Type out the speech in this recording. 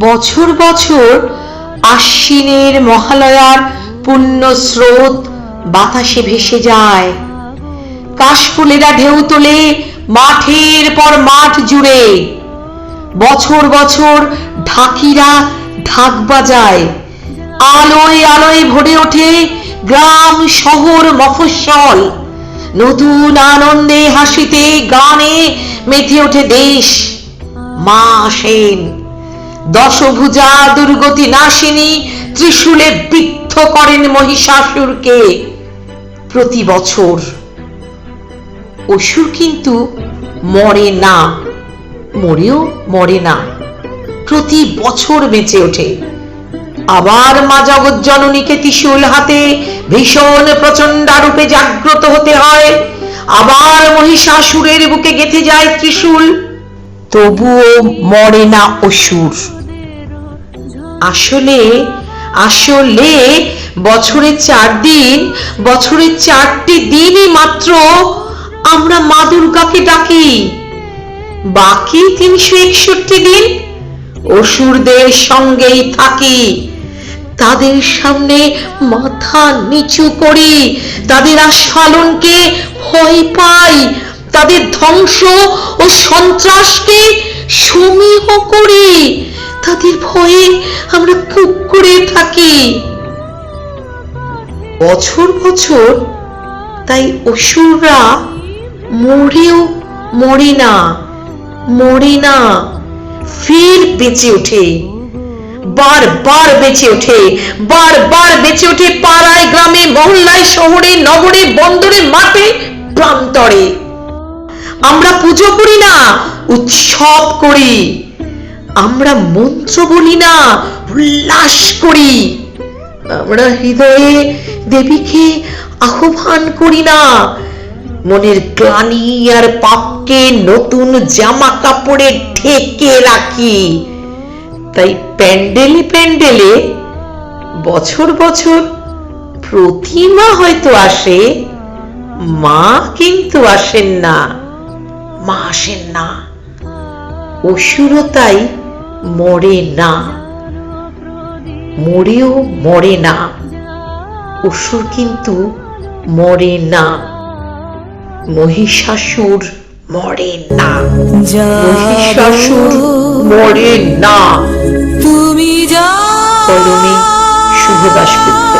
বছর বছর আশ্বিনের মহালয়ার পুণ্য স্রোত বাতাসে ভেসে যায়। কাশফুলেরা ঢেউ তোলে মাঠের পর মাঠ জুড়ে। বছর বছর ঢাকিরা ঢাক বাজায়। আলোয় আলোয় ভরে ওঠে গ্রাম, শহর, মফস্বল। নতুন আনন্দে হাসিতে, গানে মেতে ওঠে দেশ। মা আসেন। দশভুজা দুর্গতি নাশিনী ত্রিশূলে বিদ্ধ করেন মহিষাসুরকে প্রতি বছর। অসুর কিন্তু মরে না, মরেও মরে না, প্রতি বছর বেঁচে ওঠে। আবার মা জগৎ জননীকে ত্রিশূল হাতে ভীষণ প্রচন্ডারূপে জাগ্রত হতে হয়। আবার মহিষাসুরের বুকে গেঁথে যায় ত্রিশূল। তবুও মরে না অসুর। আসলে আসলে বছরে চার দিন বছরের চারটি দিনই মাত্র আমরা মা দুর্গাকে ডাকি। বাকি তিনশো একষট্টি দিন অসুরদের সঙ্গেই থাকি। তাদের সামনে মাথা নিচু করি, তাদের আস্ফালনকে ভয় পাই তাদের ধ্বংস ও সন্ত্রাসকে সমীহ করি তাদের ভয়ে আমরা কুকুরে থাকি। বছর বছর তাই অসুররা মরেও মরে না মরে না। ফের বেঁচে ওঠে বার বার বেঁচে ওঠে, বারবার বেঁচে ওঠে পাড়ায়, গ্রামে, মহল্লায়, শহরে, নগরে, বন্দরে, মাঠে, প্রান্তরে। আমরা পুজো করি না, উৎসব করি। আমরা মন্ত্র বলি না, উল্লাস করি। আমরা হৃদয়ে দেবীকে আহ্বান করি না। মনের গ্লানি আর পাপকে নতুন জামা কাপড়ে ঢেকে রাখি। তাই প্যান্ডেলে প্যান্ডেলে বছর বছর প্রতিমা হয়তো আসে, মা কিন্তু আসেন না। মা আসেন না অসুরও তাই মরে না মরেও মরে না অসুর কিন্তু মরে না মহিষাসুর মরে না মহিষাসুর মরে না তুমি কলমে শুভ দাসগুপ্ত